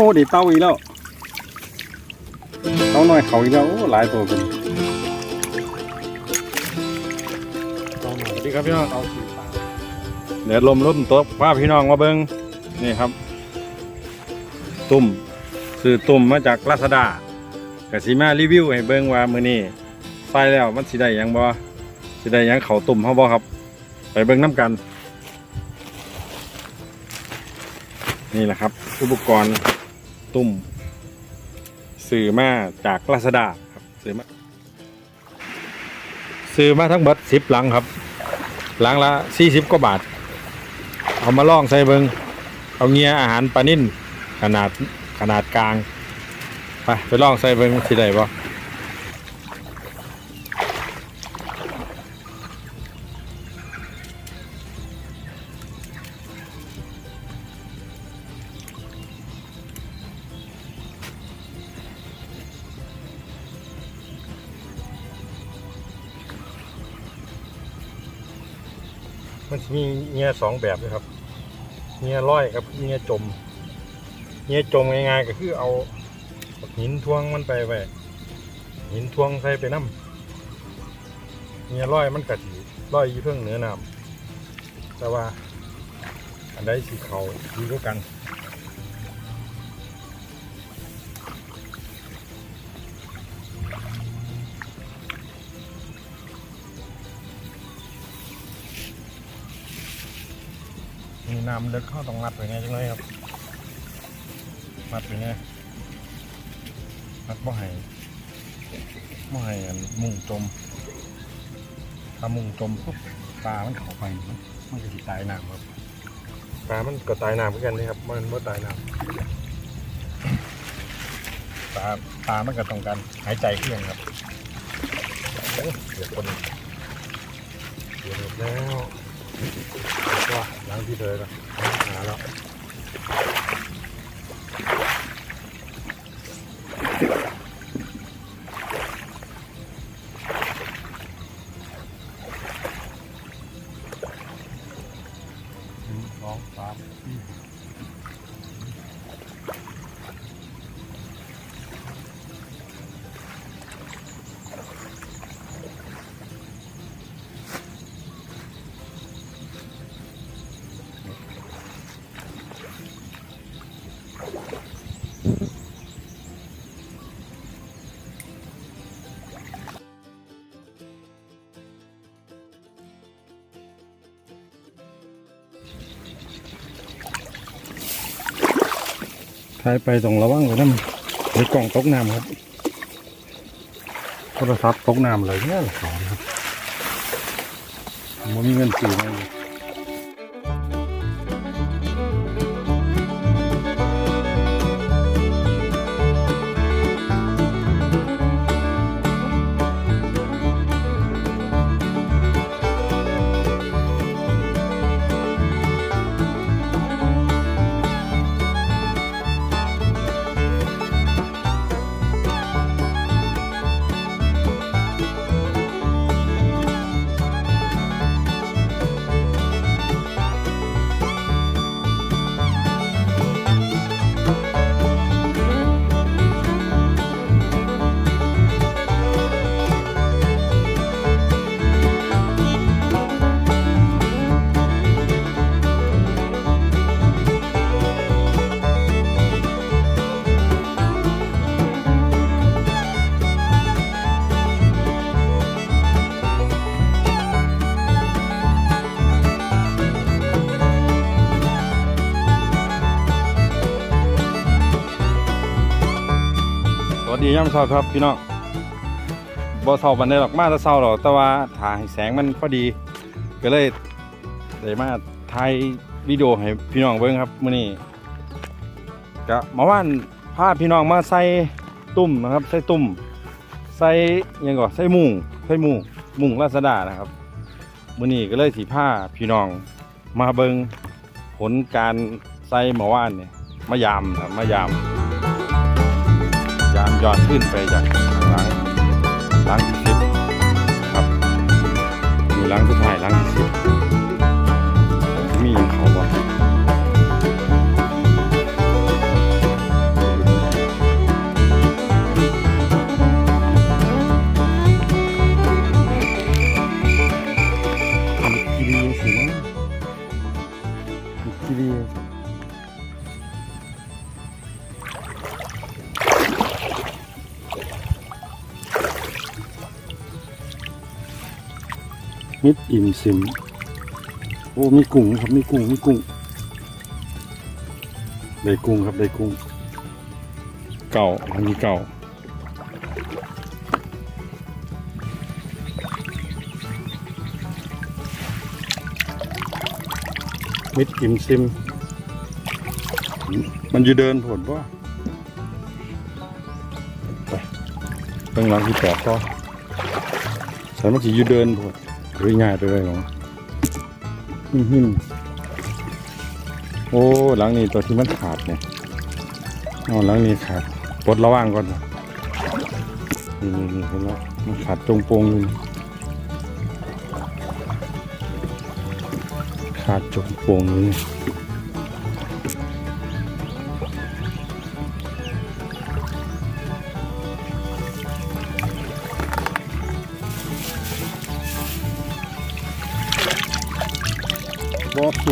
โอ้ดิเต้าอีกแล้วเต้าน้อยเขาอีกแล้วโอ้หลายตัวเป็นสวัสดีครับพี่น้องเต้าสีฟ้าเดี๋ยวลมรุ่นตัวพาพี่น้องมาเบิ้งนี่ครับ ตุ่มซื้อตุ่มมาจากลาซาด้ากสิมารีวิวให้เบิ้งว่ามื้อนี้ใส่แล้วมันสิได้หยังบ่สิได้หยังเขาตุ่มเฮาบ่ครับ ไปเบิ้งน้ำกัน นี่แหละครับ อุปกรณ์ ตุ่มซื้อมาจากลาซาด้าครับซื้อมาซื้อมาทั้งหมดสิบหลังครับ หลังละสี่สิบกว่าบาท เอามาล่องใส่เบิงเอาเงียอาหารปลานิ่นขนาดขนาดกลาง ไปไปล่องใส่เบิงสิได้บ่ มันมีเงียสองแบบเลยครับเงียร้อยกับเงียจมเงียจมง่ายๆก็คือเอาหินทวงมันไปไว้หินทวงใส่ไปน้ำเงียร้อยมันกะสิร้อยอยี่เพิ่งเหนือน้ำแต่ว่าอันใดสีเขาดีกว่ากัน น้ำเลึกเข้าต้องงัดไปไงจังเลยครับงัดไปไงงัดบ่ให้บ่ให้อันมุ่งจม ถ้ามุ่งจมปุ๊บปลามันเข้าไปมันมันก็สิตายน้ำครับปลามันก็ตายน้ำเหมือนกันนี่ครับมันบ่ตายน้ำปลาปลามันก็ต้องการหายใจเครื่องครับโอ้เดี๋ยวคนเดี๋ยวหมดแล้วว่าล้างที่เธอก็หาายไปต้องระวังเลยนะเดี๋ยกล่องตกน้ำครับโทรศัพท์ตกน้ำเลยเนี่ยสอนครับผมมีเงินซื้อมาอ ดียามเช้าครับพี่น้องบ่เช้าบันไดหรอกมาแต่เช้าหรอกแต่ว่าถ่ายแสงมันพอดี ก็เลยได้มาถ่ายวิดีโอให้พี่น้องเบิ่งครับมื้อนี้ก็มาว่านพาพี่น้องมาใส่ตุ่มนะครับ ใส่ตุ่มใส่ยังก่อนใส่มุงใส่มุงมุงลาซาด้านะครับมื้อนี้ก็เลยสิพาพี่น้องมาเบิ่งผลการใส่หมอว่านเนี่ยมายามครับมายาม ย้อนขึ้นไปจาก มิดอิ่มซิมโอ้มีกุ้งครับมีกุ้งมีกุ้งได้กุ้งครับได้กุ้ง เก่าอันนี้เก่ามิดอิ่มซิม มันอยู่เดินผลป่ะไปตั้งหลังที่แปดต่อสารมันจะอยู่เดินผล หรือง่ายไปเลยหรอหิมหิมโอ้หลังนี้ตัวที่มันขาดเนี่ยอ๋อหลังนี้ขาดปลดระว่างก่อนนะนี่นี่นี่เห็นแล้วมันขาดตรงโปงนี่ขาดจงโปงนี่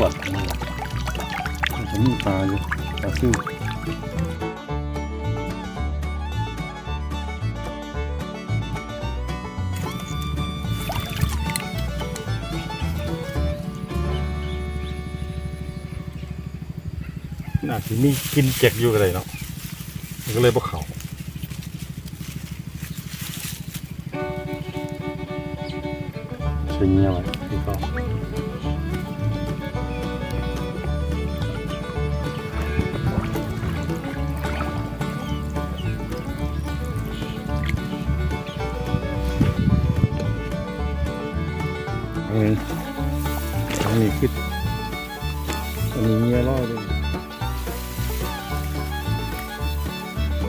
วดมันจะมีปลาอยู่ปลาซิวน่าจะมีกินเจ็กอยู่กันเลยเนาะมันก็เลยพวกเขาใช้เงี้ยไว้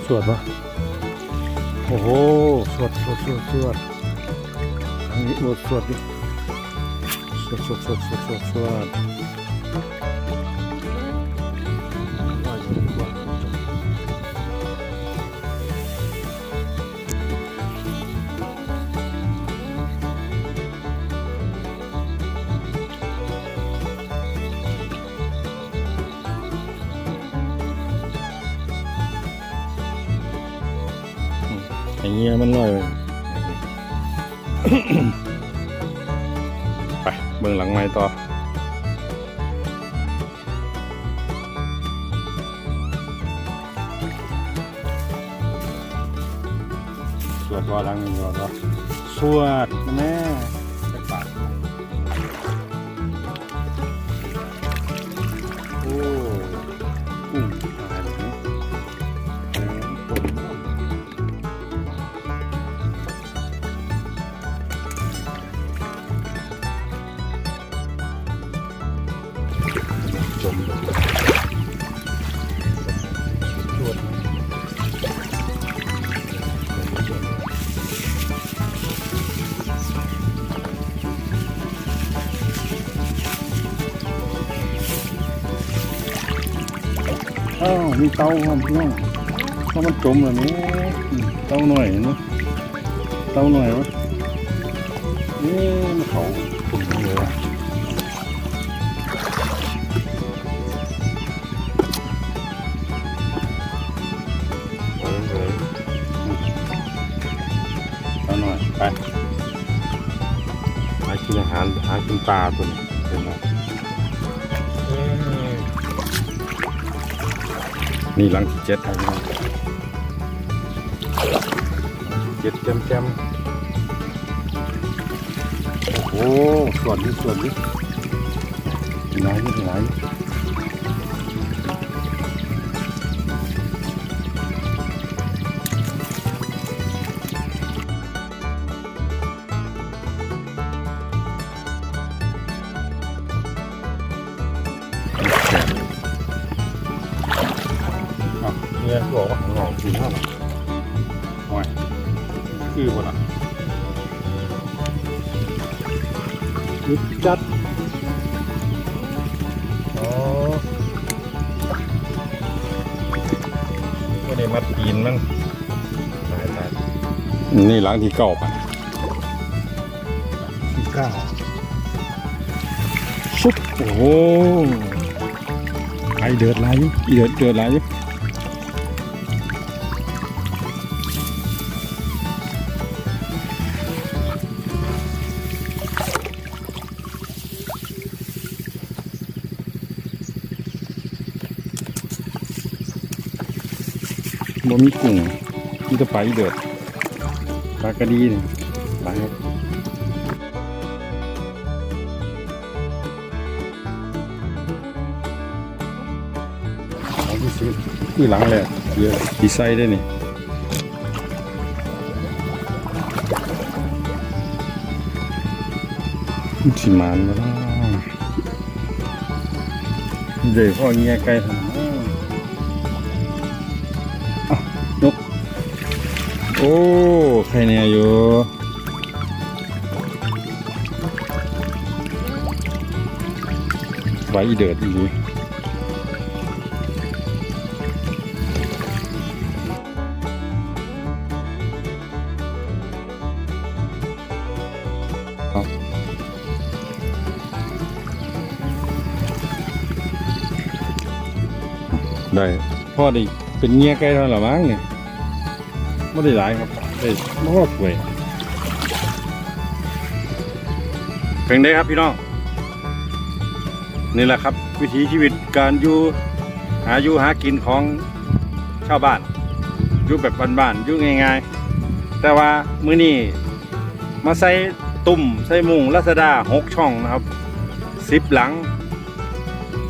สวดปะโอ้โห สวดสวดสวดสวดอันนี้โอ้สวดดิสวดสวดสวดสวดสวด มันลอยไปไปเบื้องหลังไม้ต่อสวดว่าหลังนี้ก่อนวะสวดแม่ อ้าวมีเตาครับพี่น้องเพราะมันจมแบบนี้เตาหน่อยเนาะเตาหน่อยวะนี่มันเขาตุ่มเลยว่ะเฮ้ยเฮ้ยเตาหน่อยไปหากินอาหารหากินปลาตัวนี้เป็นไง นี่หลังที่เจ็ดครับพี่น้องเจ็ดแจมแจมโอ้โหส่วนนี้ส่วนนี้ไหนนี่ที่ไหล เนี่ยบอกว่าของเรากินเท่าไหร่โอ้ยคือหมดอะนิดจัดอ๋อไม่ได้มัดปีนมั้งตายตายนี่หลังที่เก่าปะที่เก้าชุบโอ้โหไอเดือดไหลายอยู่อีเดือดเดือดไหล บ่มีกุ้งมีแต่ปลาอีเดือดปลากระดีปลายครับหลังที่คือหลังแหละเยอะดีไซน์ได้นี่มันสิมานมาแล้วเดี๋ยวพ่อเงี้ยไกลทา โอ้ใครเนี่ยอยู่ไว้เดือดอีกได้พ่อได้เป็นเงี้ยไก่เท่าไหร่มั้งเนี่ย ไม่ได้หลายครับได้ม่พอสวยเป็นได้ครับพี่น้องนี่แหละครับ วิถีชีวิตการอยู่หาอยู่หากินของชาวบ้านอยู่แบบบ้านๆอยู่ง่ายๆ แต่ว่ามื้อนี้มาใส่ตุ่มใส่มุงลัสดาหกช่องนะครับสิบหลัง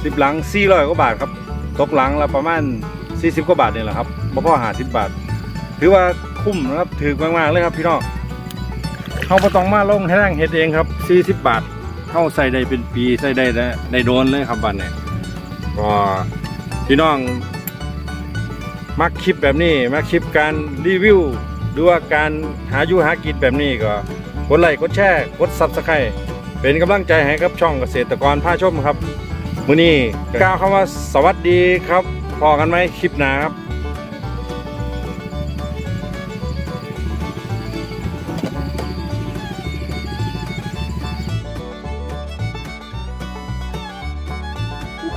สิบหลังสี่ร้อยกว่าบาทครับ ตกหลังละประมาณ40กว่าบาทนี่แหละครับบ่พอหาสิบบาท ถือว่าคุ้มนะครับถือมากๆเลยครับพี่น้องเขาบ่ต้องมาลงให้ร่างเฮ็ดเองครับ40บาทเข้าใส่ได้เป็นปีใส่ได้ได้ได้โดนเลยครับบัดนี้ก็พี่น้องมักคลิปแบบนี้มักคลิปการรีวิวหรือว่าการหาอยู่หากินแบบนี้ก็กดไลค์กดแชร์กด Subscribe เป็นกำลังใจให้กับช่องเกษตรกรพาชมครับมื้อนี้กล่าวคำว่าสวัสดีครับพอกันไหมคลิปหน้าครับ